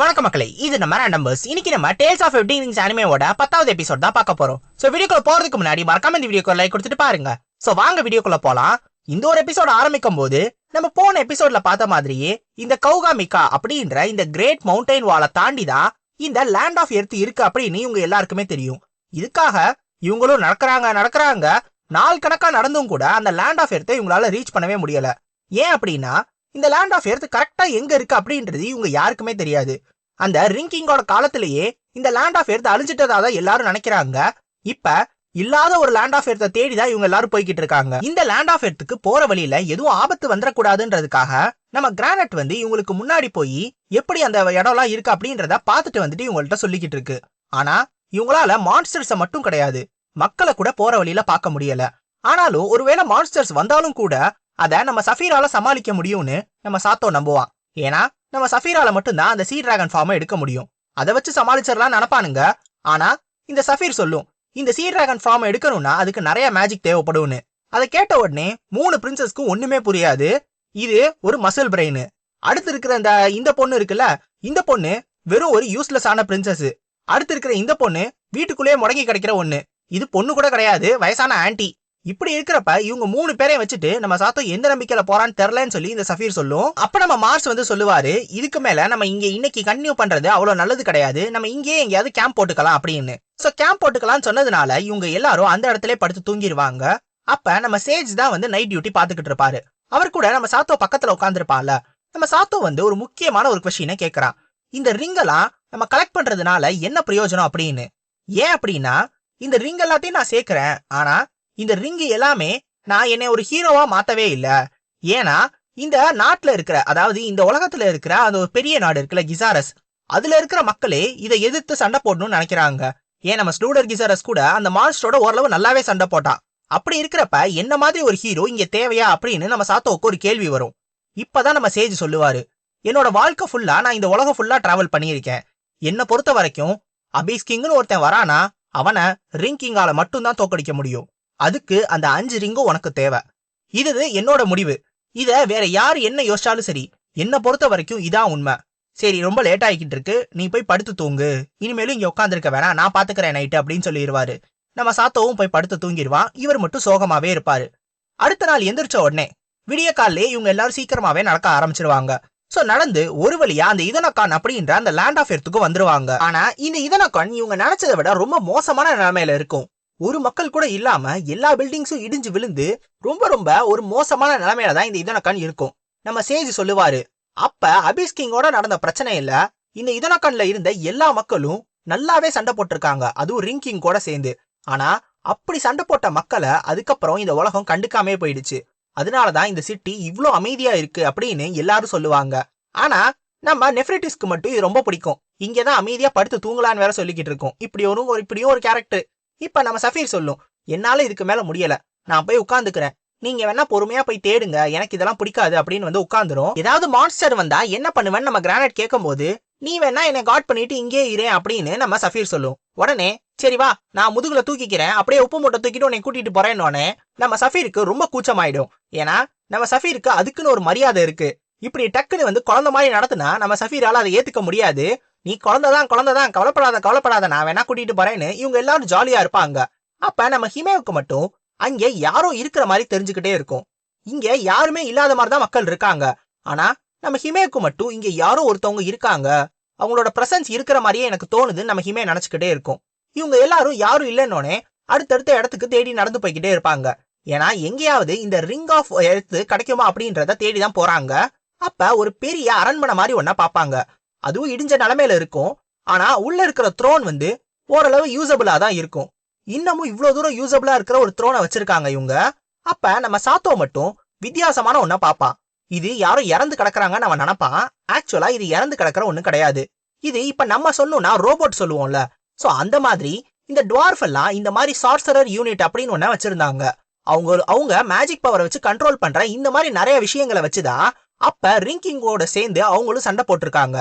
வணக்கம் மக்களே இது நம்ம நம்பர்ஸ் இன்னைக்கு நம்ம டேல்ஸ் ஆஃப் எவ்ரிங் திங்ஸ் அனிமேவோட பத்தாவது எபிசோட் தான் பார்க்க போறோம். ஸோ வீடியோக்குள்ள போறதுக்கு முன்னாடி மறக்காம இந்த வீடியோக்கு லைக் கொடுத்துட்டு பாருங்க. ஸோ வாங்க வீடியோக்குள்ள போலாம். இந்த ஒரு எபிசோட் ஆரம்பிக்கும் போது நம்ம போன எபிசோட்ல பார்த்த மாதிரியே இந்த கௌகாமிகா அப்படின்ற இந்த கிரேட் மவுண்டைன் வாலை தாண்டி தான் இந்த லேண்ட் ஆஃப் எர்த் இருக்கு அப்படின்னு இவங்க எல்லாருக்குமே தெரியும். இதுக்காக இவங்களும் நடக்கிறாங்க நடக்கிறாங்க. நாள் கணக்கா நடந்தும் கூட அந்த லேண்ட் ஆஃப் எர்த்தை இவங்களால ரீச் பண்ணவே முடியல. ஏன் அப்படின்னா இந்த லேண்ட் ஆஃப் எர்த் கரெக்டா எங்க இருக்கு அப்படின்றது இவங்க யாருக்குமே தெரியாது. அந்த ரிங்கிங்கோட காலத்திலேயே இந்த லேண்ட் ஆஃப் எர்த் அழிஞ்சிட்டதா தான் எல்லாரும் நினைக்கிறாங்க. இப்ப இல்லாத ஒரு லேண்ட் ஆஃப் எர்த்தை தேடி தான் இவங்க எல்லாரும் போய்கிட்டு இருக்காங்க. இந்த லேண்ட் ஆஃப் எர்த்துக்கு போற வழியில எதுவும் ஆபத்து வந்துடக்கூடாதுன்றதுக்காக நம்ம கிரானைட் வந்து இவங்களுக்கு முன்னாடி போய் எப்படி அந்த இடம்லாம் இருக்கு அப்படின்றத பார்த்துட்டு வந்துட்டு இவங்கள்ட்ட சொல்லிக்கிட்டு இருக்கு. ஆனா இவங்களால மான்ஸ்டர்ஸை மட்டும் கிடையாது. மக்களை கூட போற வழியில பார்க்க முடியல. ஆனாலும் ஒருவேளை மான்ஸ்டர்ஸ் வந்தாலும் கூட அதை நம்ம சஃபீரால சமாளிக்க முடியும்னு நம்ம சாத்தோ நம்புவான். ஏன்னா நம்ம சஃபீரால மட்டும்தான் அந்த சீ டிராகன் ஃபார்மை எடுக்க முடியும். அதை வச்சு சமாளிச்சிடலாம் நினைப்பானுங்க. ஆனா இந்த சஃபீர் சொல்லும் இந்த சீ டிராகன் ஃபார்ம் எடுக்கணும்னா அதுக்கு நிறைய மேஜிக் தேவைப்படும்னு. அதை கேட்ட உடனே மூணு பிரின்சஸ்க்கும் ஒண்ணுமே புரியாது. இது ஒரு மசில் பிரெயின் அடுத்து இருக்கிற இந்த இந்த பொண்ணு இருக்குல்ல இந்த பொண்ணு வெறும் ஒரு யூஸ்லெஸ் ஆன பிரின்சஸ் அடுத்து இருக்கிற இந்த பொண்ணு வீட்டுக்குள்ளேயே முடங்கி கிடைக்கிற ஒண்ணு. இது பொண்ணு கூட கிடையாது வயசான ஆன்டி இப்படி இருக்கிறப்ப இவங்க மூணு பேரையும் வச்சுட்டு நம்ம சாத்தோ எந்த நம்பிக்கையில போறான்னு தெரிலன்னு சொல்லி இந்த சஃபீர் சொல்லும். அப்ப நம்ம மார்ஸ் வந்து சொல்லுவாரு இதுக்கு மேல நம்ம இங்க இன்னைக்கு கண்டினியூ பண்றது அவ்வளவு நல்லது கிடையாது. நம்ம இங்கேயே எங்கேயாவது கேம்ப் போட்டுக்கலாம் அப்படின்னு. சோ கேம்ப் போட்டுக்கலாம்னு சொன்னதுனால இவங்க எல்லாரும் அந்த இடத்துல படுத்து தூங்கிடுவாங்க அப்ப நம்ம சேஜ் தான் வந்து நைட் டியூட்டி பாத்துக்கிட்டு இருப்பாரு. அவர் கூட நம்ம சாத்தோ பக்கத்துல உட்காந்துருப்பான்ல நம்ம சாத்தோ வந்து ஒரு முக்கியமான ஒரு கொஸ்டினை கேட்கறான் இந்த ரிங்கெல்லாம் நம்ம கலெக்ட் பண்றதுனால என்ன பிரயோஜனம் அப்படின்னு? ஏன் அப்படின்னா இந்த ரிங் எல்லாத்தையும் நான் சேர்க்கிறேன். ஆனா இந்த ரிங்கு எல்லாமே நான் என்னை ஒரு ஹீரோவா மாத்தவே இல்ல. ஏன்னா இந்த நாட்டுல இருக்கிற அதாவது இந்த உலகத்துல இருக்கிற அந்த ஒரு பெரிய நாடு இருக்குல்ல கிசாரஸ் அதுல இருக்கிற மக்களே இதை எதிர்த்து சண்டை போடணும்னு நினைக்கிறாங்க. ஏன் நம்ம ஸ்லூடர் கிசாரஸ் கூட அந்த மான்ஸ்டரோட ஓரளவு நல்லாவே சண்டை போட்டான். அப்படி இருக்கிறப்ப என்ன மாதிரி ஒரு ஹீரோ இங்க தேவையா அப்படின்னு நம்ம சாத்தோவுக்கு ஒரு கேள்வி வரும். இப்பதான் நம்ம சேஜ் சொல்லுவாரு என்னோட வாழ்க்கை ஃபுல்லா நான் இந்த உலகம் ஃபுல்லா டிராவல் பண்ணியிருக்கேன். என்ன பொறுத்த வரைக்கும் அபீஸ் கிங்னு ஒருத்தன் வரானா அவனை ரிங் கிங்கால மட்டும்தான் தோக்கடிக்க முடியும். அதுக்கு அந்த அஞ்சு ரிங்கும் உனக்கு தேவை. இது என்னோட முடிவு. இத வேற யார் என்ன யோசிச்சாலும் சரி என்ன பொறுத்த வரைக்கும் இதான் உண்மை. சரி ரொம்ப லேட் ஆகிக்கிட்டு இருக்கு. நீ போய் படுத்து தூங்கு. இனிமேலும் இங்க உட்காந்துருக்க வேணாம். நான் பாத்துக்கிறேன் நைட்டு அப்படின்னு சொல்லிடுவாரு நம்ம சாத்தவும் போய் படுத்து தூங்கிடுவான் இவர் மட்டும் சோகமாவே இருப்பாரு. அடுத்த நாள் எந்திரிச்ச உடனே விடிய காலே இவங்க எல்லாரும் சீக்கிரமாவே நடக்க ஆரம்பிச்சிருவாங்க. சோ நடந்து ஒரு வழியா அந்த இதனக்கான் அப்படின்ற அந்த லேண்ட் ஆஃப் எர்த்துக்கு வந்துருவாங்க. ஆனா இந்த இதனக்கான் இவங்க நினைச்சதை விட ரொம்ப மோசமான நிலைமையில இருக்கும். ஒரு மக்கள் கூட இல்லாம எல்லா பில்டிங்ஸும் இடிஞ்சு விழுந்து ரொம்ப ரொம்ப ஒரு மோசமான நிலைமையில தான் இந்த இதனக்கான் இருக்கும். நம்ம சேஜ் சொல்லுவாரு அப்ப அபிஸ் கிங்கோட நடந்த பிரச்சனை இல்ல இந்த இதனக்கான்ல இருந்த எல்லா மக்களும் நல்லாவே சண்டை போட்டிருக்காங்க அதுவும் ரிங்கிங் கூட சேர்ந்து. ஆனா அப்படி சண்டை போட்ட மக்களை அதுக்கப்புறம் இந்த உலகம் கண்டுக்காமே போயிடுச்சு. அதனாலதான் இந்த சிட்டி இவ்ளோ அமைதியா இருக்கு அப்படின்னு எல்லாரும் சொல்லுவாங்க. ஆனா நம்ம நெஃப்ரிட்டிஸ்க்கு மட்டும் இது ரொம்ப பிடிக்கும். இங்கதான் அமைதியா படுத்து தூங்கலான்னு வேற சொல்லிக்கிட்டு இருக்கோம். இப்படி ஒரு ஒரு இப்படியும் ஒரு கேரக்டர் இப்ப நம்ம சஃபீர் சொல்லும் என்னால இதுக்கு மேல முடியல. நான் போய் உட்காந்துக்கிறேன் நீங்க வேணா பொறுமையா போய் தேடுங்க. எனக்கு இதெல்லாம் பிடிக்காது. அப்படின்னு வந்து உட்காந்துரும் ஏதாவது மான்ஸ்டர் வந்தா என்ன பண்ணுவேன்னு நம்ம கிரானைட் கேட்கும் போது நீ வேணா என்னை காட் பண்ணிட்டு இங்கே இரு அப்படின்னு நம்ம சஃபீர் சொல்லும். உடனே சரி வா நான் முதுகுல தூக்கிக்கிறேன். அப்படியே உப்பு மூட்டை தூக்கிட்டு உன்னை கூட்டிட்டு போறேன்னு நம்ம சஃபீருக்கு ரொம்ப கூச்சமாயிடும். ஏன்னா நம்ம சஃபீருக்கு அதுக்குன்னு ஒரு மரியாதை இருக்கு. இப்படி டக்குன்னு வந்து குழந்தை மாதிரி நடத்தினா நம்ம சஃபீரால அதை ஏத்துக்க முடியாது. நீ குழந்தைதான் குழந்தைதான் கவலைப்படாத கவலைப்படாத நான் வேணா கூட்டிட்டு போறேன்னு இவங்க எல்லாரும் ஜாலியா இருப்பாங்க. அப்ப நம்ம ஹிமேவுக்கு மட்டும் அங்கே யாரோ இருக்கிற மாதிரி தெரிஞ்சுக்கிட்டே இருக்கும். இங்க யாருமே இல்லாத மாதிரி தான் மக்கள் இருக்காங்க. ஆனா நம்ம ஹிமேவுக்கு மட்டும் இங்க யாரோ ஒருத்தவங்க இருக்காங்க. அவங்களோட பிரசன்ஸ் இருக்கிற மாதிரியே எனக்கு தோணுதுன்னு நம்ம ஹிமே நினைச்சுக்கிட்டே இருக்கும். இவங்க எல்லாரும் யாரும் இல்லைன்னொடனே அடுத்தடுத்த இடத்துக்கு தேடி நடந்து போய்கிட்டே இருப்பாங்க. ஏன்னா எங்கேயாவது இந்த ரிங் ஆஃப் எடுத்து கிடைக்குமா அப்படின்றத தேடி தான் போறாங்க. அப்ப ஒரு பெரிய அரண்மனை மாதிரி ஒன்னா பாப்பாங்க அதுவும் இடிஞ்ச நிலமையில இருக்கும். ஆனா உள்ள இருக்கிற த்ரோன் வந்து ஓரளவு யூசபிளா தான் இருக்கும். இன்னமும் இவ்வளவு தூரம் யூசபிளா இருக்கிற ஒரு த்ரோனை வச்சிருக்காங்க இவங்க. அப்ப நம்ம சாத்தோ மட்டும் வித்தியாசமான ஒன்ன பாப்பான். இது யாரும் இறந்து கிடக்குறாங்கன்னு அவன் நினைப்பான். ஆக்சுவலா இது இறந்து கிடக்குற ஒண்ணு கிடையாது. இது இப்ப நம்ம சொல்லணும்னா ரோபோட் சொல்லுவோம்ல. சோ அந்த மாதிரி இந்த டுவார்ஃப் எல்லாம் இந்த மாதிரி சார்சரர் யூனிட் அப்படின்னு ஒண்ண வச்சிருந்தாங்க. அவங்க அவங்க மேஜிக் பவரை வச்சு கண்ட்ரோல் பண்ற இந்த மாதிரி நிறைய விஷயங்களை வச்சுதான் அப்ப ரிங்கிங்கோட சேர்ந்து அவங்களும் சண்டை போட்டிருக்காங்க.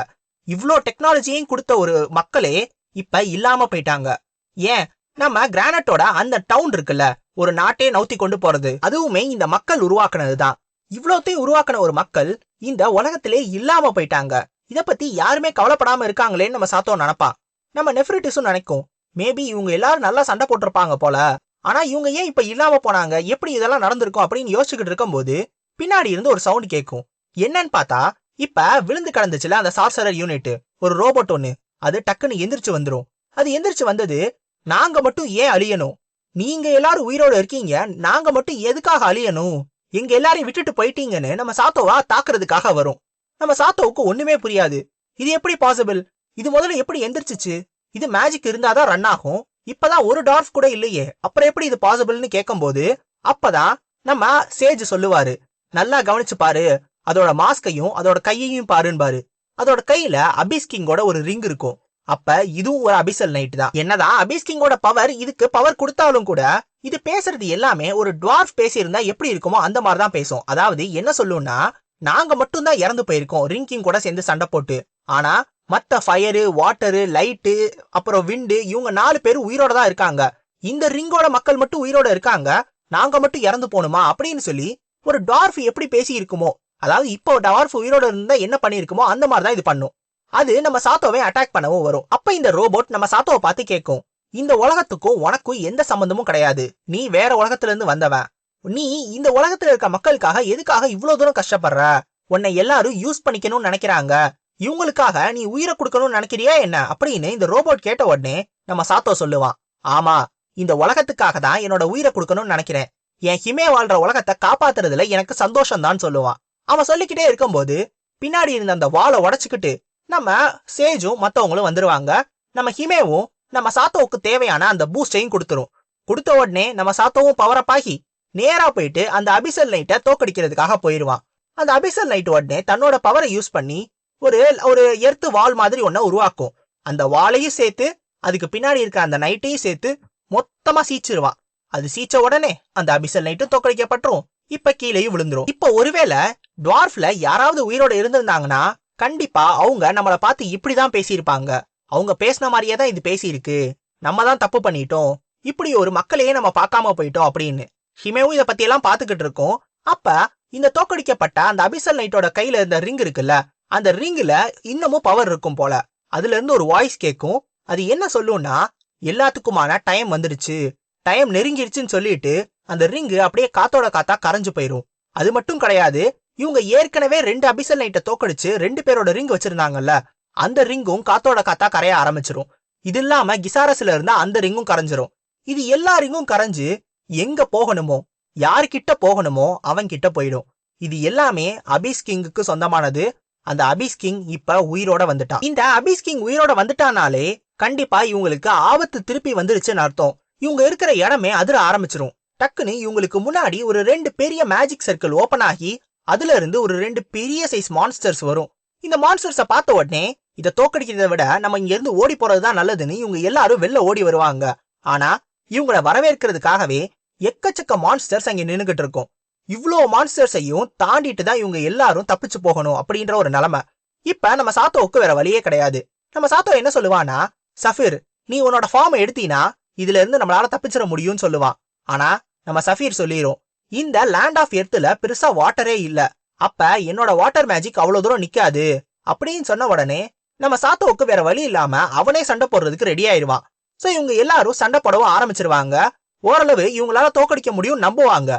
இவ்ளோ டெக்னாலஜியும் கொடுத்த ஒரு மக்களே இப்ப இல்லாம போயிட்டாங்க. ஏன்? நம்ம கிரானட்டோட அந்த டவுன் இருக்குல்ல ஒரு நாட்டே நவுத்தி கொண்டு போறது. அதுவுமே இந்த மக்கள் உருவாக்குனது தான் இவ்வளோத்தையும் உருவாக்குன ஒரு மக்கள் இந்த உலகத்திலே இல்லாம போயிட்டாங்க. இத பத்தி யாருமே கவலைப்படாம இருக்காங்களேன்னு நம்ம சாத்தம் நினைப்பான் நம்ம நெஃப்ரிட்டிஸும் நினைக்கும். மேபி இவங்க எல்லாரும் நல்லா சண்டை போட்டிருப்பாங்க போல. ஆனா இவங்க ஏன் இப்ப இல்லாம போனாங்க? எப்படி இதெல்லாம் நடந்திருக்கும் அப்படின்னு யோசிச்சுக்கிட்டு இருக்கும்போது பின்னாடி இருந்து ஒரு சவுண்ட் கேட்கும் என்னன்னு பார்த்தா இப்ப விழுந்து கிடந்துச்சுல அந்த சார்சரர் யூனிட் ஒரு ரோபோட் ஒண்ணு. அது டக்குன்னு எந்திரிச்சு வந்துரும். அது எந்திரிச்சு வந்தது நாங்க மட்டும் ஏன் அழியணும்? நீங்க எல்லாரும் உயிரோட இருக்கீங்க. நாங்க மட்டும் எதுக்காக அழியணும்? எங்க எல்லாரையும் விட்டுட்டு போயிட்டீங்கன்னு நம்ம சாத்தோவா தாக்குறதுக்காக வரும். நம்ம சாத்தோவுக்கு ஒண்ணுமே புரியாது. இது எப்படி பாசிபிள் இது முதல்ல எப்படி எந்திரிச்சிச்சு? இது மேஜிக் இருந்தாதான் ரன் ஆகும். இப்பதான் ஒரு டார்ஃப் கூட இல்லையே. அப்புறம் எப்படி இது பாசிபிள்னு கேட்கும்போது அப்பதான் நம்ம சேஜ் சொல்லுவாரு. நல்லா கவனிச்சு பாரு. அதோட மாஸ்கையும் அதோட கையையும் பாருன்னு பாரு. அதோட கையில அபிஸ் கிங்கோட ஒரு ரிங் இருக்கும். அப்ப இதுவும் ஒரு அபிசல் நைட் தான். என்னதான்? அபிஸ் கிங்கோட பவர் இதுக்கு பவர் கொடுத்தாலும் கூட இது பேசுறது எல்லாமே ஒரு டுவார்ஃப் பேசியிருந்தா எப்படி இருக்குமோ அந்த மாதிரி தான் பேசும். அதாவது என்ன சொல்லும்னா நாங்க மட்டும் தான் இறந்து போயிருக்கோம். ரிங்கிங் கூட சேர்ந்து சண்டை போட்டு. ஆனா மத்த ஃபயரு வாட்டரு லைட்டு அப்புறம் விண்டு இவங்க நாலு பேர் உயிரோட தான் இருக்காங்க. இந்த ரிங்கோட மக்கள் மட்டும் உயிரோட இருக்காங்க. நாங்க மட்டும் இறந்து போகணுமா? அப்படின்னு சொல்லி ஒரு டார்ஃப் எப்படி பேசி இருக்குமோ அதாவது இப்போ டார்ஃப் உயிரோட இருந்தா என்ன பண்ணிருக்குமோ அந்த மாதிரி தான் இது பண்ணும். அது நம்ம சாத்தோவை அட்டாக் பண்ணவும் வரும். அப்ப இந்த ரோபோட் நம்ம சாத்தோவை பார்த்து கேட்கும். இந்த உலகத்துக்கும் உனக்கும் எந்த சம்பந்தமும் கிடையாது. நீ வேற உலகத்துல இருந்து வந்தவன். நீ இந்த உலகத்துல இருக்க மக்களுக்காக எதுக்காக இவ்வளவு தூரம் கஷ்டப்படுற? உன்னை எல்லாரும் யூஸ் பண்ணிக்கணும்னு நினைக்கிறாங்க. இவங்களுக்காக நீ உயிரை கொடுக்கணும்னு நினைக்கிறியா என்ன? அப்படின்னு இந்த ரோபோட் கேட்ட உடனே நம்ம சாத்தோ சொல்லுவான். ஆமா இந்த உலகத்துக்காக தான் என்னோட உயிரை கொடுக்கணும்னு நினைக்கிறேன். என் ஹிமே வாழ்ற உலகத்தை காப்பாத்துறதுல எனக்கு சந்தோஷம் தான் சொல்லுவான். அவன் சொல்லிக்கிட்டே இருக்கும்போது பின்னாடி இருந்த அந்த வாழை உடச்சிக்கிட்டு நம்ம சேஜும் மத்தவங்களும் வந்துருவாங்க. நம்ம ஹிமேவும் நம்ம சாத்தோவுக்கு தேவையான அந்த பூஸ்டையும் கொடுத்துரும். கொடுத்த உடனே நம்ம சாத்தோவும் பவர் ஆகி நேரா போயிட்டு அந்த அபிசல் நைட்டை தோக்கடிக்கிறதுக்காக போயிருவான். அந்த அபிசல் நைட் உடனே தன்னோட பவரை யூஸ் பண்ணி ஒரு ஒரு எர்த்து வால் மாதிரி ஒன்ன உருவாக்கும். அந்த வாளையும் சேர்த்து அதுக்கு பின்னாடி இருக்க அந்த நைட்டையும் சேர்த்து மொத்தமா சீச்சிருவான். அது சீச்ச உடனே அந்த அபிசல் நைட்டும் தோக்கடிக்கப்பட்டுரும். இப்ப கீழேயும் விழுந்துரும். இப்ப ஒருவேளை டுவார்ஃப்ல யாராவது உயிரோட இருந்திருந்தாங்கன்னா கண்டிப்பா அவங்க நம்மள பார்த்து இப்படிதான் பேசியிருப்பாங்க. அவங்க பேசின மாதிரியே தான் இது பேசியிருக்கு. நம்ம தான் தப்பு பண்ணிட்டோம். இப்படி ஒரு மக்களையே நம்ம பார்க்காம போயிட்டோம் அப்படின்னு ஹிமேவும் இத பத்தி எல்லாம் பாத்துக்கிட்டு இருக்கோம். அப்ப இந்த தோக்கடிக்கப்பட்ட அந்த அபிசல் நைட்டோட கையில இருந்த ரிங் இருக்குல்ல அந்த ரிங்ல இன்னமும் பவர் இருக்கும் போல. அதுல இருந்து ஒரு வாய்ஸ் கேட்கும் அது என்ன சொல்லும்னா எல்லாத்துக்குமான டைம் வந்துடுச்சு டைம் நெருங்கிடுச்சுன்னு சொல்லிட்டு அந்த ரிங்கு அப்படியே காத்தோட காத்தா கரைஞ்சு போயிரும். அது மட்டும் கிடையாது இவங்க ஏற்கனவே ரெண்டு அபிசல் நைட்டை தோக்கடிச்சு ரெண்டு பேரோட ரிங் வச்சிருந்தாங்கல்ல அந்த ரிங்கும் காத்தோட காத்தா கரைய ஆரம்பிச்சிரும். இது இல்லாம கிசாரஸ்ல இருந்தா அந்த ரிங்கும் கரைஞ்சிரும். இது எல்லா ரிங்கும் கரைஞ்சு எங்க போகணுமோ யார்கிட்ட போகணுமோ அவன் கிட்ட போயிடும். இது எல்லாமே அபிஸ் கிங்குக்கு சொந்தமானது. அந்த அபிஸ் கிங் இப்ப உயிரோட வந்துட்டான் இந்த அபிஸ் கிங் உயிரோட வந்துட்டானாலே கண்டிப்பா இவங்களுக்கு ஆபத்து திருப்பி வந்துருச்சுன்னு அர்த்தம். இவங்க இருக்கிற இடமே அதிர ஆரம்பிச்சிரும். டக்குன்னு இவங்களுக்கு முன்னாடி ஒரு ரெண்டு பெரிய மேஜிக் சர்க்கிள் ஓபன் ஆகி அதுல இருந்து ஒரு ரெண்டு பெரிய சைஸ் மான்ஸ்டர்ஸ் வரும். இந்த மான்ஸ்டர்ஸ பார்த்த உடனே இதை தோக்கடிக்கிறத விட நம்ம இங்க இருந்து ஓடி போறதுதான் நல்லதுன்னு இவங்க எல்லாரும் வெளில ஓடி வருவாங்க. ஆனா இவங்கள வரவேற்கிறதுக்காகவே எக்கச்சக்க மான்ஸ்டர்ஸ் அங்க நின்னுகிட்டு இருக்கும். இவ்ளோ மான்ஸ்டர்ஸையும் தாண்டிட்டு தான் இவங்க எல்லாரும் தப்பிச்சு போகணும் அப்படின்ற ஒரு நிலைமை. இப்ப நம்ம சாத்தோவுக்கு வேற வழியே கிடையாது. நம்ம சாத்தோ என்ன சொல்லுவானா சஃபீர் நீ உன்னோட ஃபார்ம் எடுத்தீனா இதுல இருந்து நம்மளால தப்பிச்சிட முடியும்னு சொல்லுவான். ஆனா நம்ம சஃபீர் சொல்லிரும் இந்த லேண்ட் ஆஃப் எர்த்துல பெருசா வாட்டரே இல்ல. அப்ப என்னோட வாட்டர் மேஜிக் அவ்வளவு தூரம் நிக்காது. அப்படின்னு சொன்ன உடனே நம்ம சாத்தோவுக்கு வேற வழி இல்லாம அவனே சண்டை போடுறதுக்கு ரெடி ஆயிருவான். சோ இவங்க எல்லாரும் சண்டை போடவும் ஆரம்பிச்சிருவாங்க. ஓரளவு இவங்களால தோக்கடிக்க முடியும் நம்புவாங்க.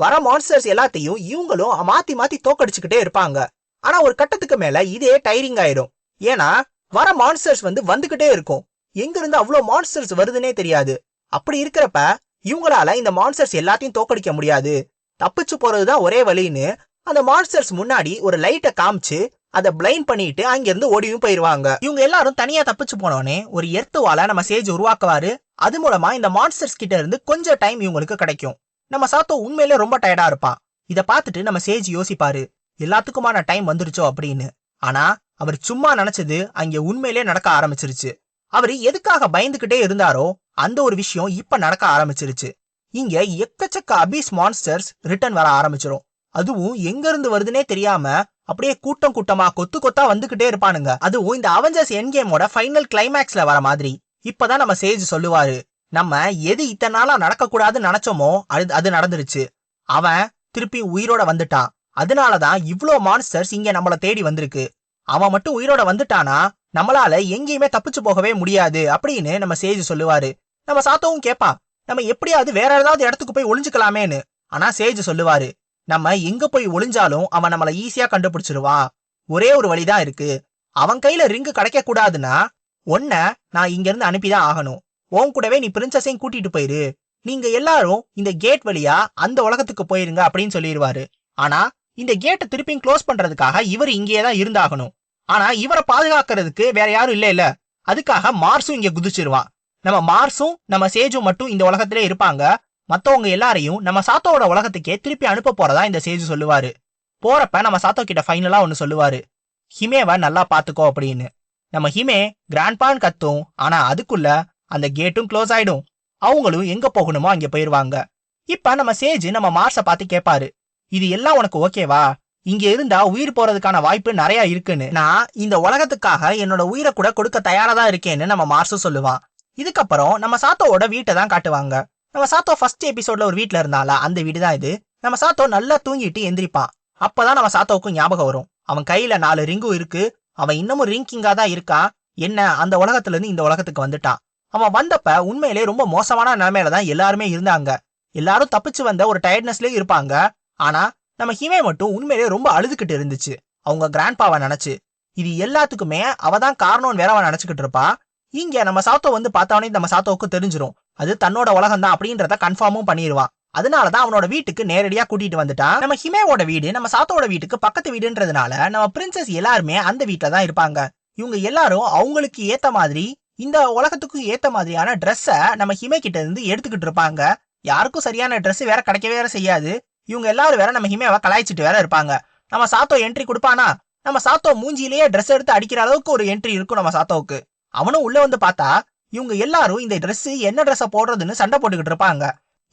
வர மான்ஸ்டர்ஸ் எல்லாத்தையும் இவங்களும் மாத்தி மாத்தி தோக்கடிச்சுக்கிட்டே இருப்பாங்க. ஆனா ஒரு கட்டத்துக்கு மேல இதே டைரிங் ஆயிரும். ஏன்னா வர மான்ஸ்டர்ஸ் வந்து வந்துகிட்டே இருக்கும். எங்க இருந்து அவ்வளவு மான்ஸ்டர்ஸ் வருதுன்னே தெரியாது. அப்படி இருக்கிறப்ப இவங்களால இந்த மான்ஸ்டர்ஸ் எல்லாத்தையும் தோக்கடிக்க முடியாது. தப்பிச்சு போறதுதான் ஒரே வழின்னு அந்த மான்ஸ்டர்ஸ் முன்னாடி ஒரு லைட்டை காமிச்சு அதை பிளைண்ட் பண்ணிட்டு அங்கிருந்து ஓடியும் போயிருவாங்க. இவங்க எல்லாரும் தனியா தப்பிச்சு போனோடனே ஒரு எர்த்து நம்ம சேஜ் உருவாக்குவாரு. அது மூலமா இந்த மான்ஸ்டர்ஸ் கிட்ட இருந்து கொஞ்சம் டைம் இவங்களுக்கு கிடைக்கும். நம்ம சாத்தோ உண்மையிலே ரொம்ப டயர்டா இருப்பான் இத பார்த்துட்டு நம்ம சேஜ் யோசிப்பாரு எல்லாத்துக்குமான டைம் வந்துருச்சோ அப்படின்னு. ஆனா அவர் சும்மா நினைச்சது அங்கே உண்மையிலே நடக்க ஆரம்பிச்சிருச்சு. அவர் எதுக்காக பயந்துகிட்டே இருந்தாரோ அந்த ஒரு விஷயம் இப்ப நடக்க ஆரம்பிச்சிருச்சு. இங்க எக்கச்சக்க அபீஸ் மான்ஸ்டர்ஸ் ரிட்டர்ன் வர ஆரம்பிச்சிடும் அதுவும் எங்க இருந்து வருதுன்னே தெரியாம அப்படியே கூட்டம் கூட்டமா கொத்து கொத்தா வந்துகிட்டே இருப்பானுங்க. அதுவும் இந்த அவெஞ்சர்ஸ் என் கேமோட ஃபைனல் கிளைமேக்ஸ்ல வர மாதிரி. இப்பதான் நம்ம சேஜ் சொல்லுவாரு நம்ம எது இத்தனை நாளா நடக்க கூடாதுன்னு நினைச்சோமோ அது அது நடந்துருச்சு. அவன் திருப்பி உயிரோட வந்துட்டான். அதனாலதான் இவ்ளோ மான்ஸ்டர்ஸ் இங்க நம்மள தேடி வந்திருக்கு. அவன் மட்டும் உயிரோட வந்துட்டானா? நம்மளால எங்கேயுமே தப்பிச்சு போகவே முடியாது அப்படின்னு நம்ம சேஜ் சொல்லுவாரு. நம்ம சாத்தோவும் கேட்பா நம்ம எப்படியாவது வேற ஏதாவது இடத்துக்கு போய் ஒளிஞ்சுக்கலாமேன்னு. ஆனா சேஜ் சொல்லுவாரு நம்ம எங்க போய் ஒளிஞ்சாலும் அவன் நம்மள ஈஸியா கண்டுபிடிச்சிருவா. ஒரே ஒரு வழிதான் இருக்கு. அவன் கையில ரிங்கு கிடைக்க கூடாதுன்னா ஒன்ன நான் இங்க இருந்து அனுப்பிதான் ஆகணும். உன் கூடவே நீ பிரின்சஸையும் கூட்டிட்டு போயிரு. நீங்க எல்லாரும் இந்த கேட் வழியா அந்த உலகத்துக்கு போயிருங்க அப்படின்னு சொல்லிடுவாரு ஆனா இந்த கேட்டை திருப்பியும் க்ளோஸ் பண்றதுக்காக இவர் இங்கேயே தான் இருந்தாகணும். ஆனா இவரை பாதுகாக்கிறதுக்கு வேற யாரும் இல்ல இல்ல. அதுக்காக மார்ஸும் இங்க குதிச்சிருவான். நம்ம மார்ஸும் நம்ம சேஜும் மட்டும் இந்த உலகத்திலே இருப்பாங்க. மத்தவங்க எல்லாரையும் நம்ம சாத்தோட உலகத்துக்கே திருப்பி அனுப்ப போறதா இந்த சேஜு சொல்லுவாரு. போறப்ப நம்ம சாத்தோ கிட்ட ஃபைனலா ஒன்னு சொல்லுவாரு. ஹிமேவை நல்லா பாத்துக்கோ அப்படின்னு. நம்ம ஹிமே கிராண்ட்பான் கத்தும். ஆனா அதுக்குள்ள அந்த கேட்டும் க்ளோஸ் ஆயிடும். அவங்களும் எங்க போகணுமோ அங்க போயிருவாங்க. இப்ப நம்ம சேஜ் நம்ம மார்ஸை பார்த்து கேட்பாரு இது எல்லாம் உனக்கு ஓகேவா இங்க இருந்தா உயிர் போறதுக்கான வாய்ப்பு நிறைய இருக்குன்னு. நான் இந்த உலகத்துக்காக என்னோட உயிரை கூட கொடுக்க தயாரா தான் இருக்கேன்னு நம்ம மார்ஸும் சொல்லுவான். இதுக்கப்புறம் நம்ம சாத்தோவோட வீட்டை தான் காட்டுவாங்க. நம்ம சாத்தோ ஃபர்ஸ்ட் எபிசோட்ல ஒரு வீட்ல இருந்தால அந்த வீடு தான் இது. நம்ம சாத்தோ நல்லா தூங்கிட்டு எந்திரிப்பான். அப்பதான் நம்ம சாத்தோவுக்கும் ஞாபகம் வரும். அவன் கையில நாலு ரிங்கும் இருக்கு. அவன் இன்னமும் ரிங்கிங்கா தான் இருக்கான். என்ன அந்த உலகத்துல இருந்து இந்த உலகத்துக்கு வந்துட்டான். அவன் வந்தப்ப உண்மையிலே ரொம்ப மோசமான நிலைமையில தான் எல்லாருமே இருந்தாங்க. எல்லாரும் தப்பிச்சு வந்த ஒரு டயர்ட்னஸ்லயே இருப்பாங்க. ஆனா நம்ம ஹிமே மட்டும் உண்மையிலேயே ரொம்ப அழுதுகிட்டு இருந்துச்சு. அவங்க கிராண்ட்பாவை நினைச்சு. இது எல்லாத்துக்குமே அவ தான் காரணம்னு வேற அவன் நினைச்சுக்கிட்டு இருப்பா. இங்க நம்ம சாத்தோ வந்து பார்த்தவனே நம்ம சாத்தோவுக்கு தெரிஞ்சிரும். அது தன்னோட உலகம் தான் அப்படின்றத கன்ஃபார்மும் பண்ணிடுவான் அதனாலதான் அவனோட வீட்டுக்கு நேரடியா கூட்டிட்டு வந்துட்டான் நம்ம ஹிமேவோட வீடு நம்ம சாத்தோட வீட்டுக்கு பக்கத்து வீடுன்றதுனால நம்ம பிரின்சஸ் எல்லாருமே அந்த வீட்டில தான் இருப்பாங்க. இவங்க எல்லாரும் அவங்களுக்கு ஏத்த மாதிரி இந்த உலகத்துக்கு ஏத்த மாதிரியான ட்ரெஸ்ஸ நம்ம ஹிமே கிட்ட இருந்து எடுத்துக்கிட்டு இருப்பாங்க. யாருக்கும் சரியான ட்ரெஸ் வேற கிடைக்கவே வேற செய்யாது. இவங்க எல்லாரும் வேற நம்ம ஹிமேவை கலாய்ச்சிட்டு வேற இருப்பாங்க. நம்ம சாத்தோ என்ட்ரி கொடுப்பானா? நம்ம சாத்தோ மூஞ்சிலேயே ட்ரெஸ் எடுத்து அடிக்கிற அளவுக்கு ஒரு என்ட்ரி இருக்கும் நம்ம சாத்தோவுக்கு. அவனும் உள்ள வந்து பார்த்தா இவங்க எல்லாரும் இந்த ட்ரெஸ் என்ன ட்ரெஸ்ஸை போடுறதுன்னு சண்டை போட்டுக்கிட்டு இருப்பாங்க.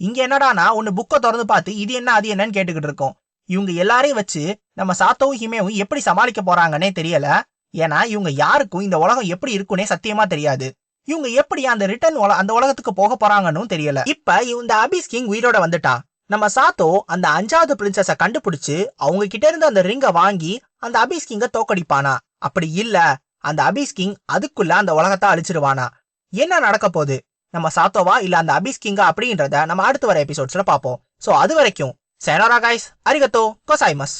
இங்க என்னடானா ஒன்னு புக்கை திறந்து பார்த்து இது என்ன அது என்னன்னு கேட்டுக்கிட்டு இருக்கோம். இவங்க எல்லாரையும் வச்சு நம்ம சாத்தோவும் ஹிமேவும் எப்படி சமாளிக்க போறாங்கன்னே தெரியல. ஏன்னா இவங்க யாருக்கும் இந்த உலகம் எப்படி இருக்குன்னே சத்தியமா தெரியாது. இவங்க எப்படி அந்த ரிட்டர்ன் அந்த உலகத்துக்கு போக போறாங்கன்னு தெரியல. இப்ப இந்த அபிஸ் கிங் உயிரோட வந்துட்டான். நம்ம சாத்தோ அந்த அஞ்சாவது பிரின்சஸ கண்டுபிடிச்சு அவங்க கிட்ட இருந்து அந்த ரிங்கை வாங்கி அந்த அபிஸ் கிங்க தோக்கடிப்பானா? அப்படி இல்ல. அந்த அபிஸ் கிங் அதுக்குள்ள அந்த உலகத்தை அழிச்சிருவானா? என்ன நடக்க போகுது? நம்ம சாத்தோவா இல்ல அந்த அபிஸ் கிங்கா அப்படின்றத நம்ம அடுத்து வர எபிசோட்ஸ்ல பார்ப்போம். சோ அது வரைக்கும் சேனோரா கைஸ் அரிகத்தோ கொசாய்மஸ்